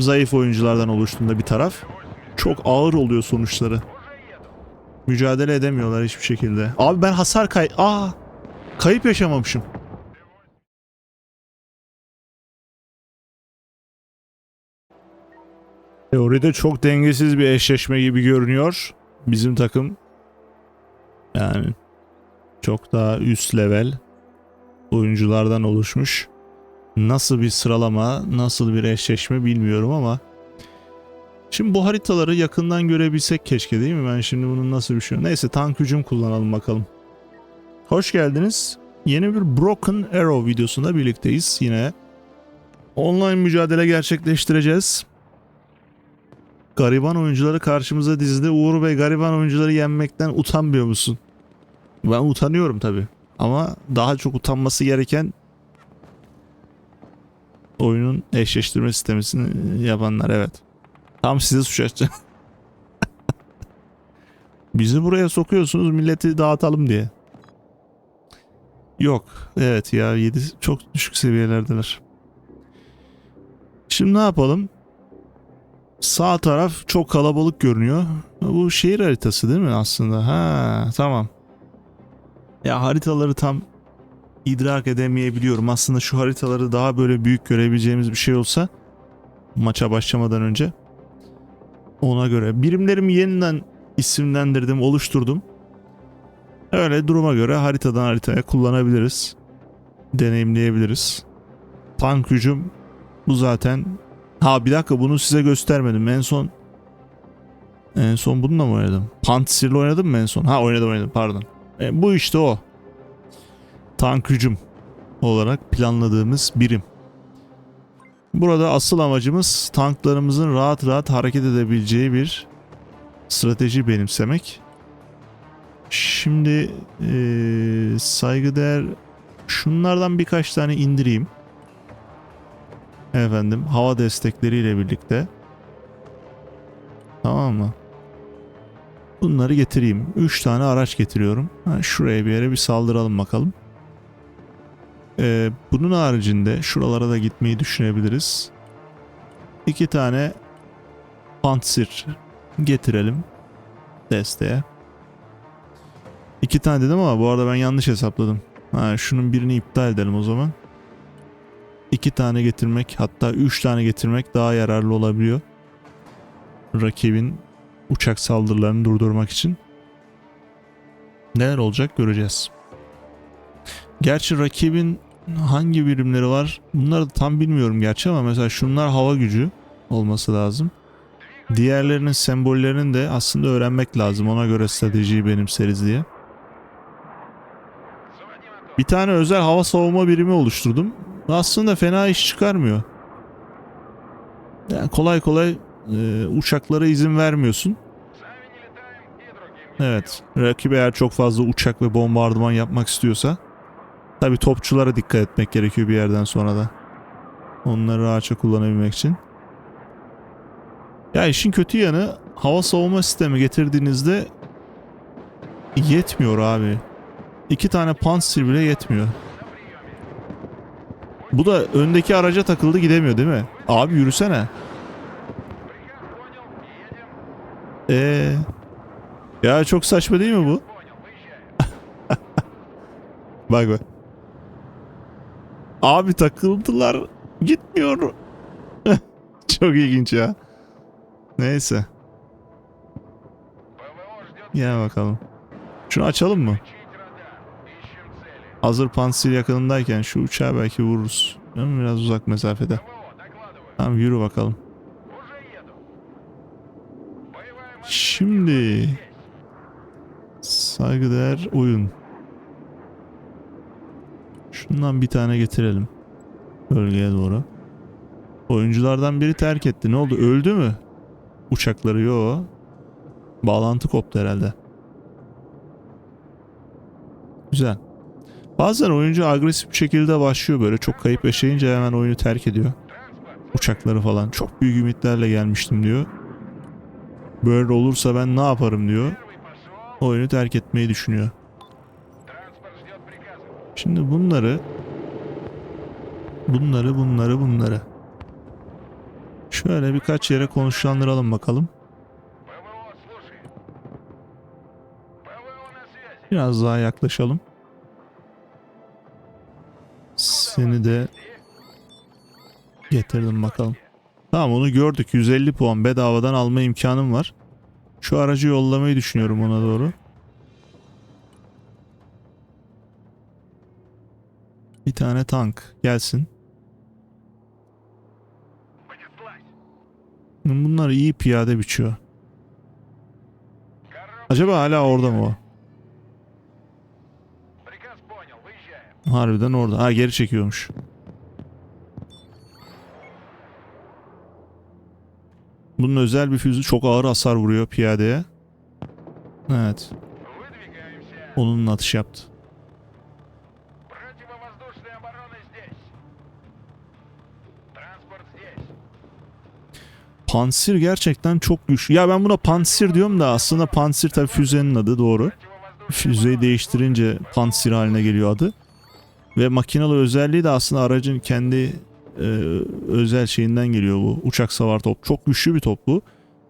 zayıf oyunculardan oluştuğunda bir taraf çok ağır oluyor sonuçları. Mücadele edemiyorlar hiçbir şekilde. Abi ben hasar kay... Aa! Kayıp yaşamamışım. Teoride çok dengesiz bir eşleşme gibi görünüyor. Bizim takım yani çok daha üst level oyunculardan oluşmuş. Nasıl bir sıralama, nasıl bir eşleşme bilmiyorum ama Şimdi bu haritaları yakından görebilsek keşke değil mi? Ben şimdi bunun nasıl bir şey... Neyse tank hücum kullanalım bakalım. Hoş geldiniz. Yeni bir Broken Arrow videosunda birlikteyiz yine. Online mücadele gerçekleştireceğiz. Gariban oyuncuları karşımıza dizide. Uğur Bey gariban oyuncuları yenmekten utanmıyor musun? Ben utanıyorum tabi. Ama daha çok utanması gereken oyunun eşleştirme sistemini yapanlar evet. Tam size suç açacağım. Bizi buraya sokuyorsunuz milleti dağıtalım diye. Yok. Evet ya 7 çok düşük seviyelerdeler. Şimdi ne yapalım? Sağ taraf çok kalabalık görünüyor. Bu şehir haritası değil mi aslında? Ha tamam. Ya haritaları tam idrak edemeyebiliyorum. Aslında şu haritaları daha böyle büyük görebileceğimiz bir şey olsa maça başlamadan önce ona göre birimlerimi yeniden isimlendirdim, oluşturdum. Öyle duruma göre haritadan haritaya kullanabiliriz. Deneyimleyebiliriz. Tank hücum bu zaten. Ha bir dakika bunu size göstermedim. En son en son bununla mı oynadım? Pantsir'le oynadım mı en son? Ha oynadım oynadım pardon. E, bu işte o. Tank hücum olarak planladığımız birim. Burada asıl amacımız tanklarımızın rahat rahat hareket edebileceği bir strateji benimsemek. Şimdi eee saygıdeğer şunlardan birkaç tane indireyim. Efendim hava destekleriyle birlikte. Tamam mı? Bunları getireyim. 3 tane araç getiriyorum. Ha, şuraya bir yere bir saldıralım bakalım. Ee, bunun haricinde şuralara da gitmeyi düşünebiliriz. İki tane Pantsir getirelim desteğe. İki tane dedim ama bu arada ben yanlış hesapladım. Ha, şunun birini iptal edelim o zaman. İki tane getirmek hatta üç tane getirmek daha yararlı olabiliyor. Rakibin uçak saldırılarını durdurmak için. Neler olacak göreceğiz. Gerçi rakibin hangi birimleri var bunları da tam bilmiyorum gerçi ama mesela şunlar hava gücü olması lazım. Diğerlerinin sembollerini de aslında öğrenmek lazım ona göre stratejiyi benimseriz diye. Bir tane özel hava savunma birimi oluşturdum. Aslında fena iş çıkarmıyor. Yani kolay kolay e, uçaklara izin vermiyorsun. Evet. Rakip eğer çok fazla uçak ve bombardıman yapmak istiyorsa Tabi topçulara dikkat etmek gerekiyor bir yerden sonra da. Onları rahatça kullanabilmek için. Ya işin kötü yanı hava savunma sistemi getirdiğinizde yetmiyor abi. İki tane Panzer bile yetmiyor. Bu da öndeki araca takıldı gidemiyor değil mi? Abi yürüsene. Ee, ya çok saçma değil mi bu? bak bak. Abi takıldılar. Gitmiyor. Çok ilginç ya. Neyse. Gel bakalım. Şunu açalım mı? Hazır Pansil yakınındayken şu uçağı belki vururuz. Değil? Biraz uzak mesafede. Tamam yürü bakalım. Şimdi saygıdeğer oyun. Şundan bir tane getirelim. Bölgeye doğru. Oyunculardan biri terk etti. Ne oldu? Öldü mü? Uçakları yo. Bağlantı koptu herhalde. Güzel. Bazen oyuncu agresif bir şekilde başlıyor böyle. Çok kayıp yaşayınca hemen oyunu terk ediyor. Uçakları falan. Çok büyük ümitlerle gelmiştim diyor. Böyle olursa ben ne yaparım diyor. Oyunu terk etmeyi düşünüyor. Şimdi bunları bunları bunları bunları şöyle birkaç yere konuşlandıralım bakalım. Biraz daha yaklaşalım. Seni de getirdim bakalım. Tamam onu gördük. 150 puan bedavadan alma imkanım var. Şu aracı yollamayı düşünüyorum ona doğru. Bir tane tank gelsin. Bunlar iyi piyade biçiyor. Acaba hala orada mı o? Harbiden orada. Ha geri çekiyormuş. Bunun özel bir füzü çok ağır hasar vuruyor piyadeye. Evet. Onunla atış yaptı. Pansir gerçekten çok güçlü. Ya ben buna Pansir diyorum da aslında Pansir tabii füzenin adı doğru. Füzeyi değiştirince Pansir haline geliyor adı. Ve makinalı özelliği de aslında aracın kendi e, özel şeyinden geliyor bu. Uçak savar top. Çok güçlü bir top bu.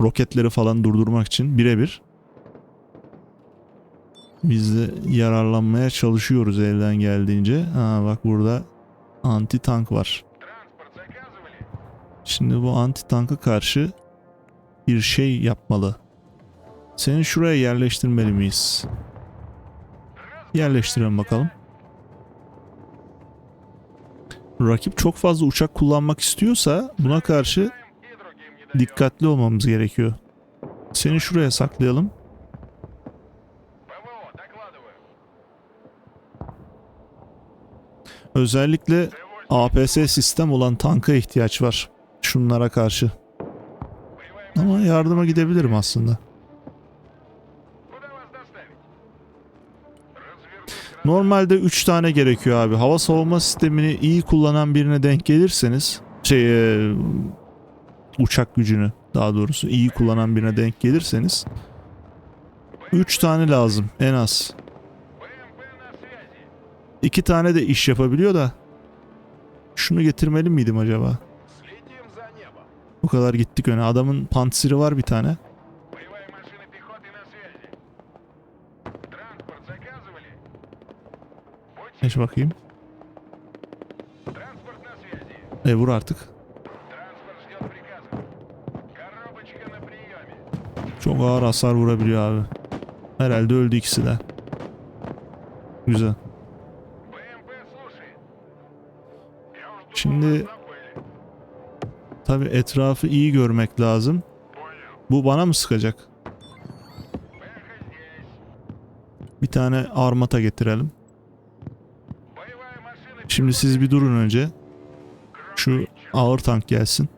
Roketleri falan durdurmak için birebir. Biz de yararlanmaya çalışıyoruz elden geldiğince. Ha bak burada anti tank var. Şimdi bu anti tanka karşı bir şey yapmalı. Seni şuraya yerleştirmeli miyiz? Yerleştirelim bakalım. Rakip çok fazla uçak kullanmak istiyorsa buna karşı dikkatli olmamız gerekiyor. Seni şuraya saklayalım. Özellikle APS sistem olan tanka ihtiyaç var şunlara karşı. Ama yardıma gidebilirim aslında. Normalde 3 tane gerekiyor abi. Hava savunma sistemini iyi kullanan birine denk gelirseniz şey e, uçak gücünü daha doğrusu iyi kullanan birine denk gelirseniz 3 tane lazım en az. 2 tane de iş yapabiliyor da şunu getirmeli miydim acaba? Bu kadar gittik öne. Adamın pantsiri var bir tane. Geç bakayım. E vur artık. Çok ağır hasar vurabiliyor abi. Herhalde öldü ikisi de. Güzel. Şimdi Tabi etrafı iyi görmek lazım. Bu bana mı sıkacak? Bir tane armata getirelim. Şimdi siz bir durun önce. Şu ağır tank gelsin.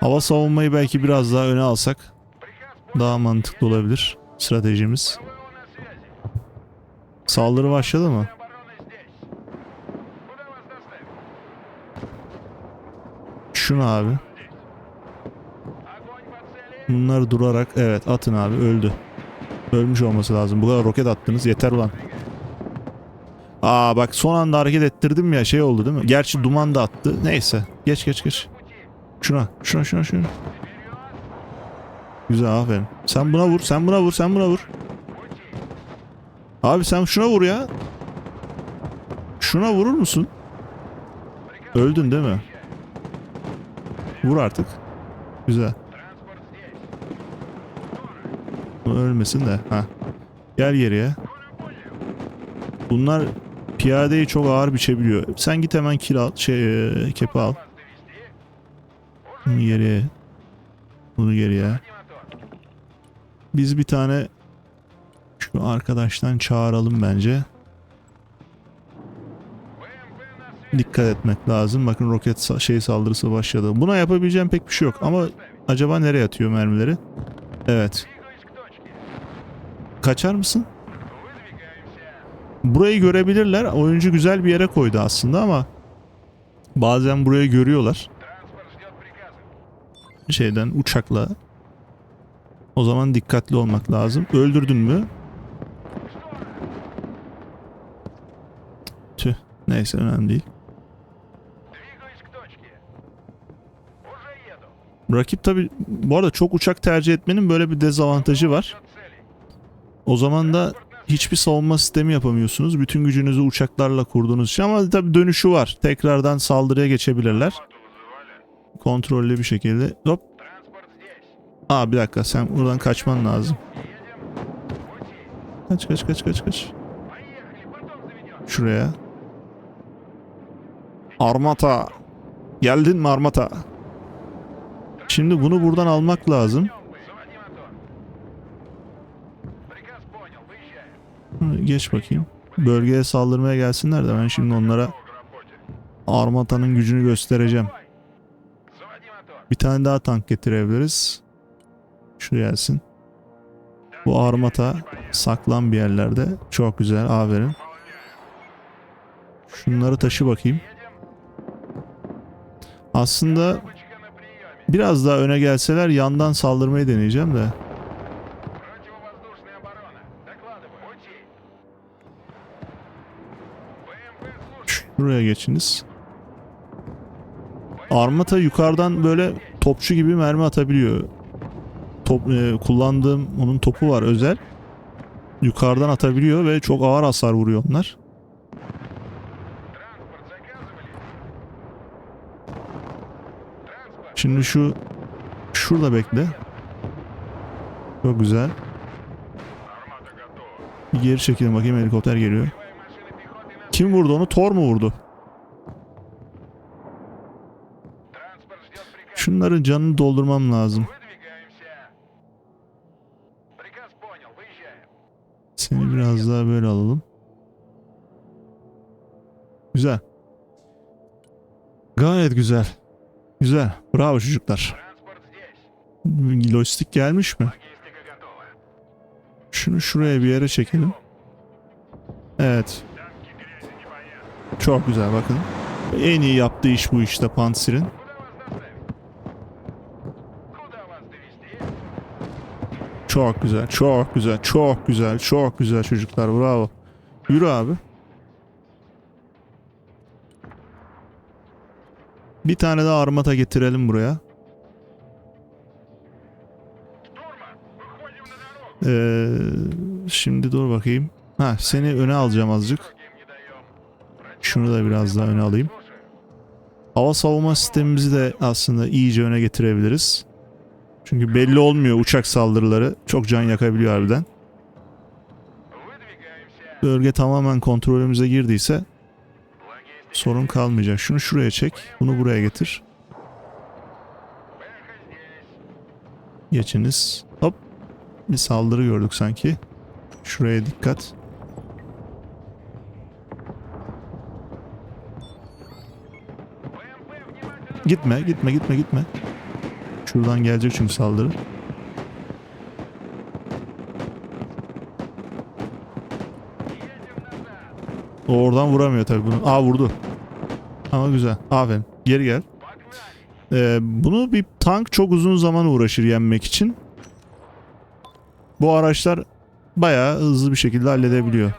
Hava savunmayı belki biraz daha öne alsak daha mantıklı olabilir stratejimiz. Saldırı başladı mı? Şunu abi. Bunları durarak evet atın abi öldü. Ölmüş olması lazım. Bu kadar roket attınız yeter lan. Aa bak son anda hareket ettirdim ya şey oldu değil mi? Gerçi duman da attı. Neyse. Geç geç geç. Şuna şuna şuna şuna. Güzel aferin. Sen buna vur sen buna vur sen buna vur. Abi sen şuna vur ya. Şuna vurur musun? Öldün değil mi? Vur artık. Güzel. Ölmesin de. Ha. Gel geriye. Bunlar piyadeyi çok ağır biçebiliyor. Sen git hemen kil al, şey, e, kepi al. Bunu geriye. Bunu geriye. Biz bir tane şu arkadaştan çağıralım bence. dikkat etmek lazım. Bakın roket şey saldırısı başladı. Buna yapabileceğim pek bir şey yok ama acaba nereye atıyor mermileri? Evet. Kaçar mısın? Burayı görebilirler. Oyuncu güzel bir yere koydu aslında ama bazen burayı görüyorlar. Şeyden uçakla. O zaman dikkatli olmak lazım. Öldürdün mü? Tüh. Neyse önemli değil. Rakip tabi bu arada çok uçak tercih etmenin böyle bir dezavantajı var. O zaman da hiçbir savunma sistemi yapamıyorsunuz. Bütün gücünüzü uçaklarla kurduğunuz için ama tabi dönüşü var. Tekrardan saldırıya geçebilirler. Kontrollü bir şekilde. Hop. Aa bir dakika sen buradan kaçman lazım. Kaç kaç kaç kaç kaç. Şuraya. Armata. Geldin mi Armata? Şimdi bunu buradan almak lazım. Geç bakayım. Bölgeye saldırmaya gelsinler de ben şimdi onlara armatanın gücünü göstereceğim. Bir tane daha tank getirebiliriz. Şu gelsin. Bu armata saklan bir yerlerde. Çok güzel aferin. Şunları taşı bakayım. Aslında Biraz daha öne gelseler yandan saldırmayı deneyeceğim de. Buraya geçiniz. Armata yukarıdan böyle topçu gibi mermi atabiliyor. Top, e, kullandığım onun topu var özel. Yukarıdan atabiliyor ve çok ağır hasar vuruyor onlar. Şimdi şu şurada bekle. Çok güzel. Bir geri çekelim bakayım helikopter geliyor. Kim vurdu onu? Thor mu vurdu? Şunların canını doldurmam lazım. Seni biraz daha böyle alalım. Güzel. Gayet güzel. Güzel. Bravo çocuklar. Lojistik gelmiş mi? Şunu şuraya bir yere çekelim. Evet. Çok güzel bakın. En iyi yaptığı iş bu işte Pansir'in. Çok güzel, çok güzel, çok güzel, çok güzel çocuklar. Bravo. Yürü abi. Bir tane daha armata getirelim buraya. Ee, şimdi dur bakayım. Ha seni öne alacağım azıcık. Şunu da biraz daha öne alayım. Hava savunma sistemimizi de aslında iyice öne getirebiliriz. Çünkü belli olmuyor uçak saldırıları. Çok can yakabiliyor harbiden. Bölge tamamen kontrolümüze girdiyse sorun kalmayacak. Şunu şuraya çek. Bunu buraya getir. Geçiniz. Hop. Bir saldırı gördük sanki. Şuraya dikkat. Gitme, gitme, gitme, gitme. Şuradan gelecek çünkü saldırı. Oradan vuramıyor tabii bunu. Aa vurdu. Ama güzel. Aferin. Geri gel. Ee, bunu bir tank çok uzun zaman uğraşır yenmek için. Bu araçlar bayağı hızlı bir şekilde halledebiliyor.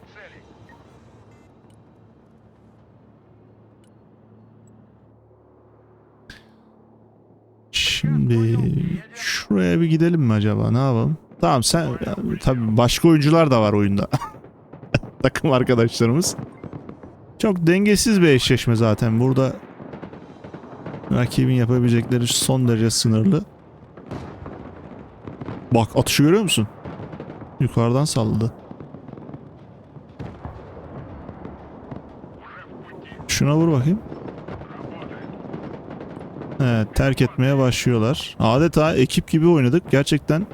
Şimdi şuraya bir gidelim mi acaba? Ne yapalım? Tamam sen tabii başka oyuncular da var oyunda. Takım arkadaşlarımız. Çok dengesiz bir eşleşme zaten. Burada rakibin yapabilecekleri son derece sınırlı. Bak atışı görüyor musun? Yukarıdan salladı. Şuna vur bakayım. Evet terk etmeye başlıyorlar. Adeta ekip gibi oynadık. Gerçekten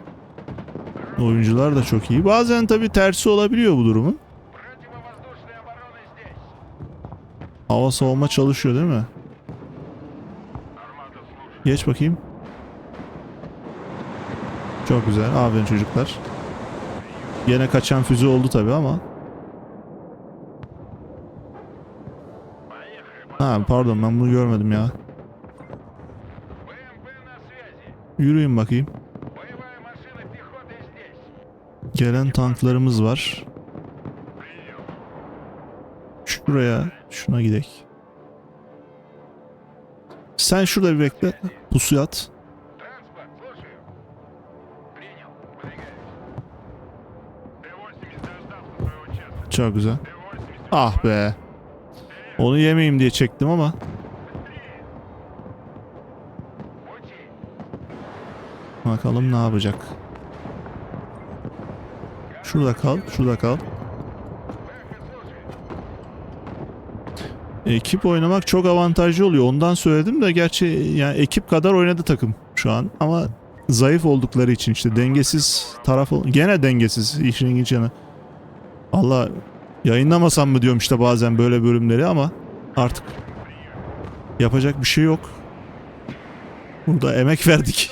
oyuncular da çok iyi. Bazen tabii tersi olabiliyor bu durumun. Hava soğuma çalışıyor değil mi? Geç bakayım. Çok güzel. Aferin çocuklar. Yine kaçan füze oldu tabi ama. Ha pardon ben bunu görmedim ya. Yürüyün bakayım. Gelen tanklarımız var buraya. Şuna gidek. Sen şurada bir bekle. Pusu at. Çok güzel. Ah be. Onu yemeyeyim diye çektim ama. Bakalım ne yapacak. Şurada kal, şurada kal. ekip oynamak çok avantajlı oluyor. Ondan söyledim de gerçi yani ekip kadar oynadı takım şu an ama zayıf oldukları için işte dengesiz taraf gene dengesiz işin ilginç yanı. Allah yayınlamasam mı diyorum işte bazen böyle bölümleri ama artık yapacak bir şey yok. Burada emek verdik.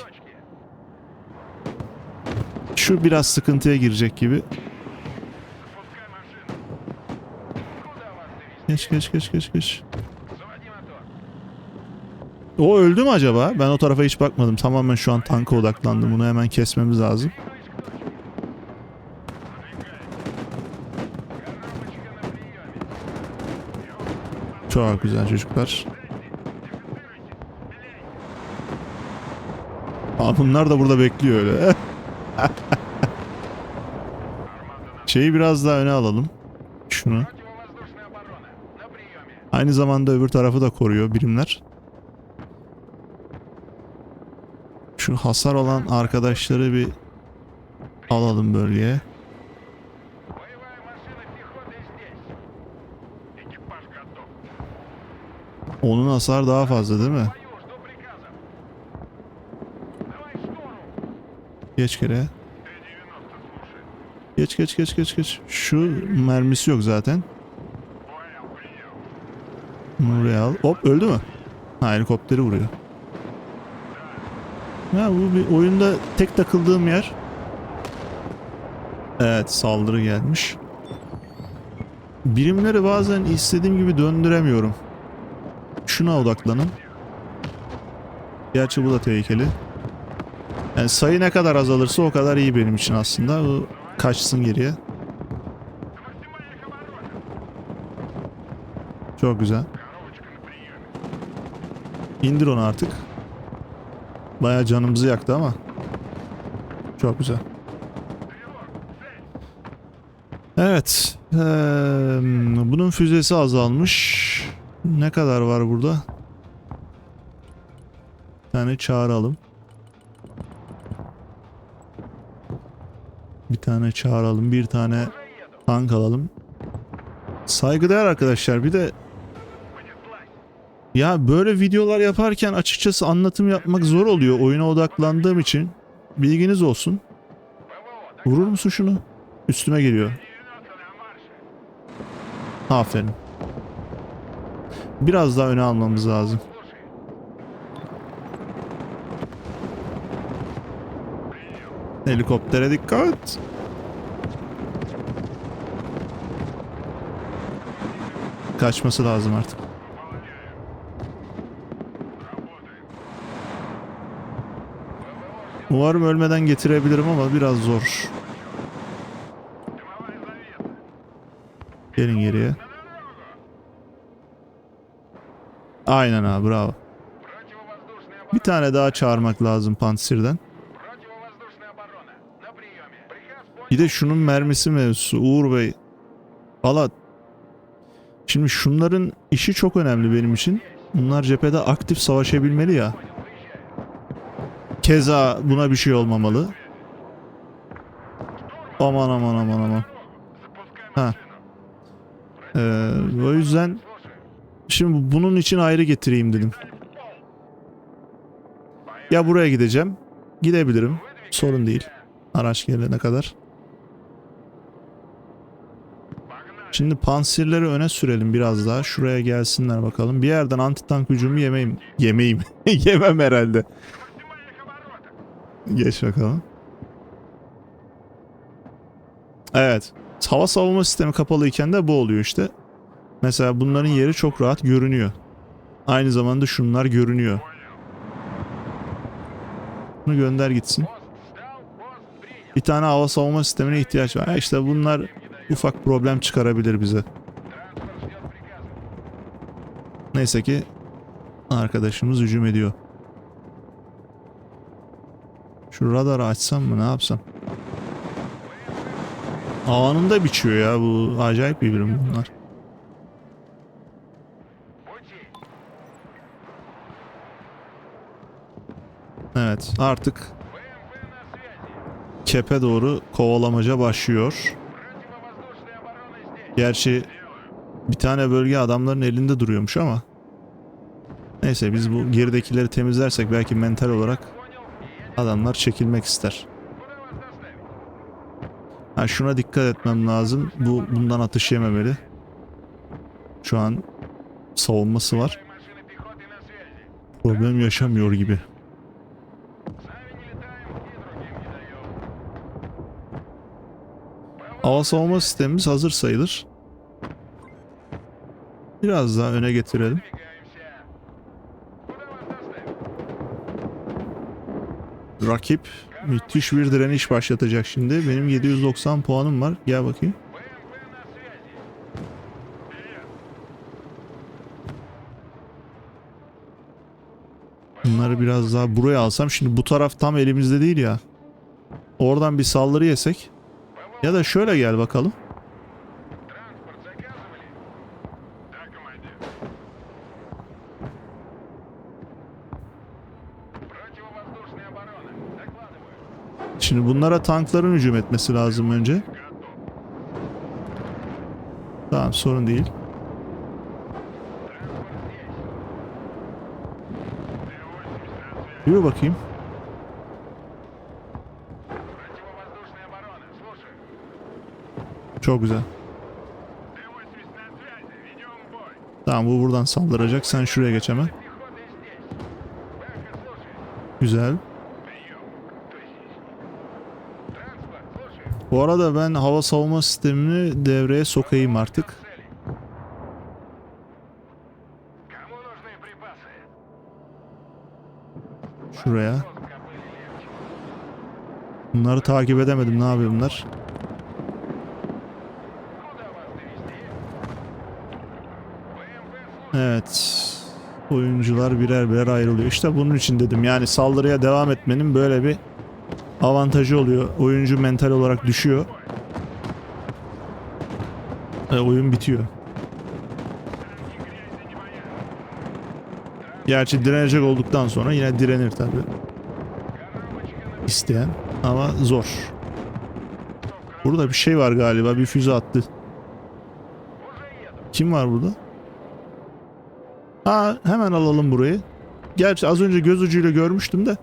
Şu biraz sıkıntıya girecek gibi. geç geç geç geç geç. O öldü mü acaba? Ben o tarafa hiç bakmadım. Tamamen şu an tanka odaklandım. Bunu hemen kesmemiz lazım. Çok güzel çocuklar. Aa, bunlar da burada bekliyor öyle. Şeyi biraz daha öne alalım. Şunu. Aynı zamanda öbür tarafı da koruyor birimler. Şu hasar olan arkadaşları bir alalım bölgeye. Onun hasar daha fazla değil mi? Geç kere. Geç geç geç geç geç. Şu mermisi yok zaten. Bunu buraya. Hop öldü mü? Ha helikopteri vuruyor. Ya bu bir oyunda tek takıldığım yer. Evet saldırı gelmiş. Birimleri bazen istediğim gibi döndüremiyorum. Şuna odaklanın. Gerçi bu da tehlikeli. Yani sayı ne kadar azalırsa o kadar iyi benim için aslında. Bu kaçsın geriye. Çok güzel. İndir onu artık. Baya canımızı yaktı ama. Çok güzel. Evet. Ee, bunun füzesi azalmış. Ne kadar var burada? Bir tane çağıralım. Bir tane çağıralım. Bir tane tank alalım. Saygıdeğer arkadaşlar. Bir de ya böyle videolar yaparken açıkçası anlatım yapmak zor oluyor oyuna odaklandığım için. Bilginiz olsun. Vurur musun şunu? Üstüme geliyor. Aferin. Biraz daha öne almamız lazım. Helikoptere dikkat. Kaçması lazım artık. Umarım ölmeden getirebilirim ama biraz zor. Gelin geriye. Aynen abi bravo. Bir tane daha çağırmak lazım Pansir'den. Bir de şunun mermisi mevzusu Uğur Bey. Valla şimdi şunların işi çok önemli benim için. Bunlar cephede aktif savaşabilmeli ya. Keza buna bir şey olmamalı. Aman aman aman aman. Ha. Ee, o yüzden şimdi bunun için ayrı getireyim dedim. Ya buraya gideceğim. Gidebilirim. Sorun değil. Araç gelene kadar. Şimdi pansirleri öne sürelim biraz daha. Şuraya gelsinler bakalım. Bir yerden antitank hücumu yemeyim. Yemeyim. Yemem herhalde. Geç bakalım. Evet. Hava savunma sistemi kapalıyken de bu oluyor işte. Mesela bunların yeri çok rahat görünüyor. Aynı zamanda şunlar görünüyor. Bunu gönder gitsin. Bir tane hava savunma sistemine ihtiyaç var. İşte bunlar ufak problem çıkarabilir bize. Neyse ki arkadaşımız hücum ediyor. Şu radarı açsam mı ne yapsam? Anında biçiyor ya bu acayip bir birim bunlar. Evet artık kepe doğru kovalamaca başlıyor. Gerçi bir tane bölge adamların elinde duruyormuş ama. Neyse biz bu geridekileri temizlersek belki mental olarak Adamlar çekilmek ister. Ha, şuna dikkat etmem lazım. Bu bundan atış yememeli. Şu an savunması var. Problem yaşamıyor gibi. Hava savunma sistemimiz hazır sayılır. Biraz daha öne getirelim. rakip müthiş bir direniş başlatacak şimdi. Benim 790 puanım var. Gel bakayım. Bunları biraz daha buraya alsam. Şimdi bu taraf tam elimizde değil ya. Oradan bir saldırı yesek. Ya da şöyle gel bakalım. Onlara tankların hücum etmesi lazım önce. Tamam sorun değil. Yürü bakayım. Çok güzel. Tamam bu buradan saldıracak. Sen şuraya geç hemen. Güzel. Bu arada ben hava savunma sistemini devreye sokayım artık. Şuraya. Bunları takip edemedim. Ne yapıyor bunlar? Evet. Oyuncular birer birer ayrılıyor. İşte bunun için dedim. Yani saldırıya devam etmenin böyle bir avantajı oluyor. Oyuncu mental olarak düşüyor. E, oyun bitiyor. Gerçi direnecek olduktan sonra yine direnir tabi. İsteyen ama zor. Burada bir şey var galiba bir füze attı. Kim var burada? Ha hemen alalım burayı. Gerçi az önce göz ucuyla görmüştüm de.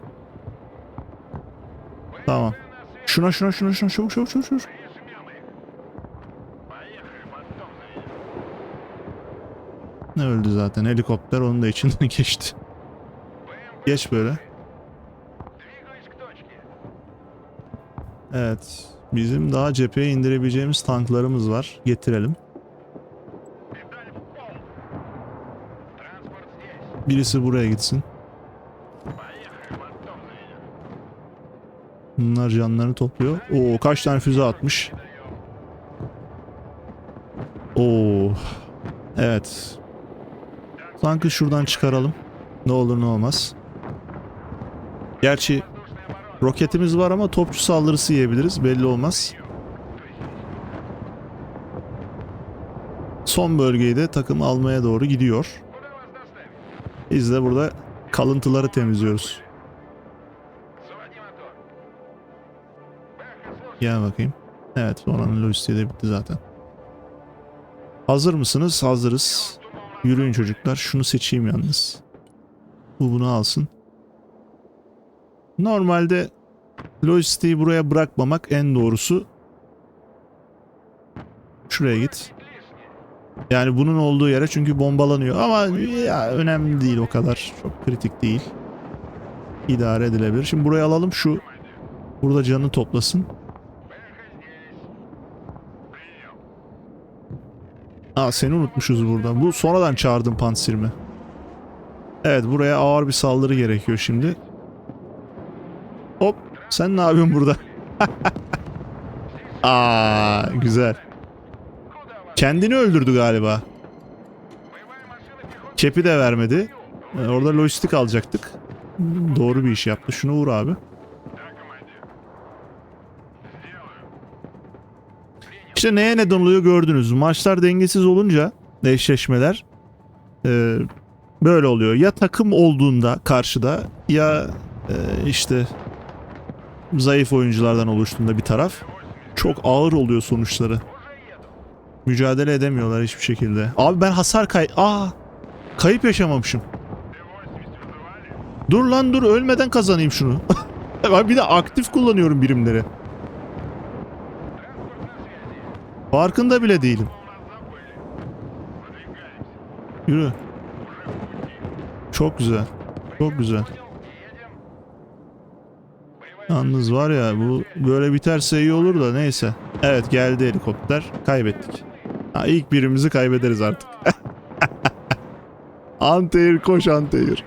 Şuna şuna şuna şuna çabuk çabuk çabuk çabuk. Ne öldü zaten helikopter onun da içinden geçti. Geç böyle. Evet. Bizim daha cepheye indirebileceğimiz tanklarımız var. Getirelim. Birisi buraya gitsin. Bunlar canlarını topluyor. Oo kaç tane füze atmış. Oo. Evet. Tankı şuradan çıkaralım. Ne olur ne olmaz. Gerçi roketimiz var ama topçu saldırısı yiyebiliriz. Belli olmaz. Son bölgeyi de takım almaya doğru gidiyor. Biz de burada kalıntıları temizliyoruz. Gel bakayım. Evet oranın lojistiği de bitti zaten. Hazır mısınız? Hazırız. Yürüyün çocuklar. Şunu seçeyim yalnız. Bu bunu alsın. Normalde lojistiği buraya bırakmamak en doğrusu. Şuraya git. Yani bunun olduğu yere çünkü bombalanıyor ama ya, önemli değil o kadar. Çok kritik değil. İdare edilebilir. Şimdi buraya alalım şu. Burada canı toplasın. Ha seni unutmuşuz burada. Bu sonradan çağırdım Pantsir mi? Evet buraya ağır bir saldırı gerekiyor şimdi. Hop sen ne yapıyorsun burada? Aa güzel. Kendini öldürdü galiba. Kepi de vermedi. Ee, orada lojistik alacaktık. Doğru bir iş yaptı. Şunu vur abi. İşte neye neden oluyor gördünüz. Maçlar dengesiz olunca eşleşmeler e, böyle oluyor. Ya takım olduğunda karşıda ya e, işte zayıf oyunculardan oluştuğunda bir taraf çok ağır oluyor sonuçları. Mücadele edemiyorlar hiçbir şekilde. Abi ben hasar kay... Aa! Kayıp yaşamamışım. Dur lan dur ölmeden kazanayım şunu. bir de aktif kullanıyorum birimleri. Farkında bile değilim. Yürü. Çok güzel. Çok güzel. Yalnız var ya bu böyle biterse iyi olur da neyse. Evet geldi helikopter. Kaybettik. Ha, ilk birimizi kaybederiz artık. Antehir koş Antehir.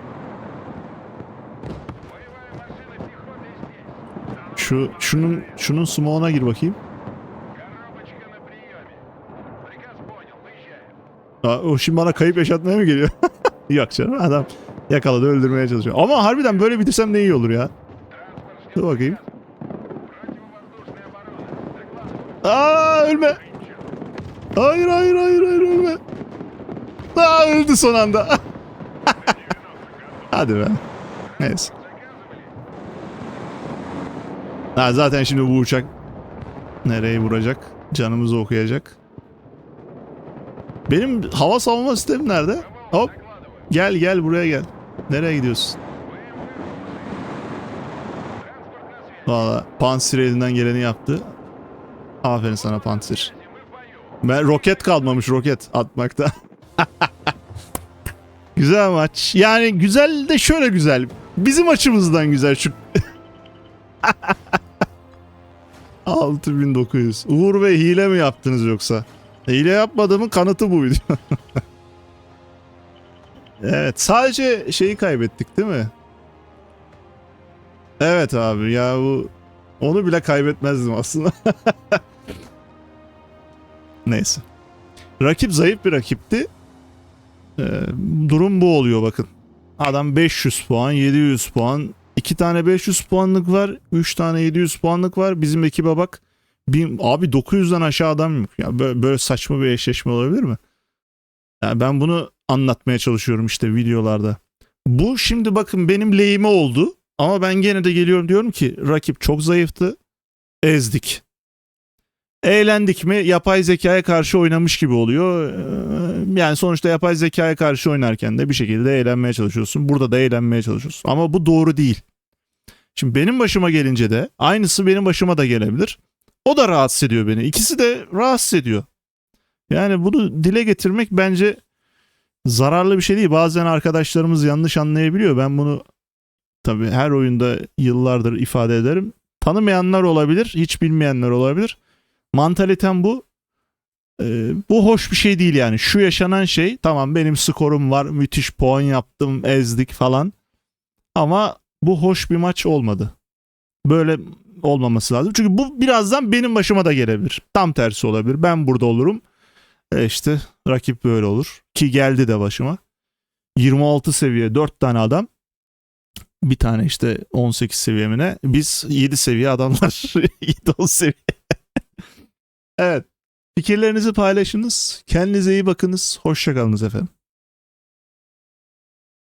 Şu şunun şunun smoğuna gir bakayım. Aa, o şimdi bana kayıp yaşatmaya mı geliyor? Yok canım adam yakaladı öldürmeye çalışıyor. Ama harbiden böyle bitirsem ne iyi olur ya. Dur bakayım. Aa ölme. Hayır hayır hayır hayır ölme. Aa öldü son anda. Hadi be. Neyse. Ha, zaten şimdi bu uçak nereye vuracak? Canımızı okuyacak. Benim hava savunma sistemim nerede? Hop. Gel gel buraya gel. Nereye gidiyorsun? Valla Panzer elinden geleni yaptı. Aferin sana Panzer. Ben roket kalmamış roket atmakta. güzel maç. Yani güzel de şöyle güzel. Bizim açımızdan güzel şu. 6900. Uğur Bey hile mi yaptınız yoksa? Hile yapmadığımın kanıtı bu video. evet sadece şeyi kaybettik değil mi? Evet abi ya bu onu bile kaybetmezdim aslında. Neyse. Rakip zayıf bir rakipti. Ee, durum bu oluyor bakın. Adam 500 puan, 700 puan. 2 tane 500 puanlık var. 3 tane 700 puanlık var. Bizim ekibe bak. Bir, abi 900'den aşağı adam yok. Ya böyle, böyle saçma bir eşleşme olabilir mi? Yani ben bunu anlatmaya çalışıyorum işte videolarda. Bu şimdi bakın benim lehime oldu. Ama ben gene de geliyorum diyorum ki rakip çok zayıftı. Ezdik. Eğlendik mi yapay zekaya karşı oynamış gibi oluyor. Ee, Yani sonuçta yapay zekaya karşı oynarken de bir şekilde eğlenmeye çalışıyorsun. Burada da eğlenmeye çalışıyorsun. Ama bu doğru değil. Şimdi benim başıma gelince de aynısı benim başıma da gelebilir. O da rahatsız ediyor beni. İkisi de rahatsız ediyor. Yani bunu dile getirmek bence zararlı bir şey değil. Bazen arkadaşlarımız yanlış anlayabiliyor. Ben bunu tabii her oyunda yıllardır ifade ederim. Tanımayanlar olabilir, hiç bilmeyenler olabilir. Mantalitem bu. Ee, bu hoş bir şey değil yani. Şu yaşanan şey tamam benim skorum var, müthiş puan yaptım, ezdik falan. Ama bu hoş bir maç olmadı. Böyle olmaması lazım. Çünkü bu birazdan benim başıma da gelebilir. Tam tersi olabilir. Ben burada olurum. E işte rakip böyle olur. Ki geldi de başıma. 26 seviye 4 tane adam. Bir tane işte 18 seviyemine. Biz 7 seviye adamlar. 7-10 seviye. evet. Fikirlerinizi paylaşınız. Kendinize iyi bakınız. Hoşçakalınız efendim.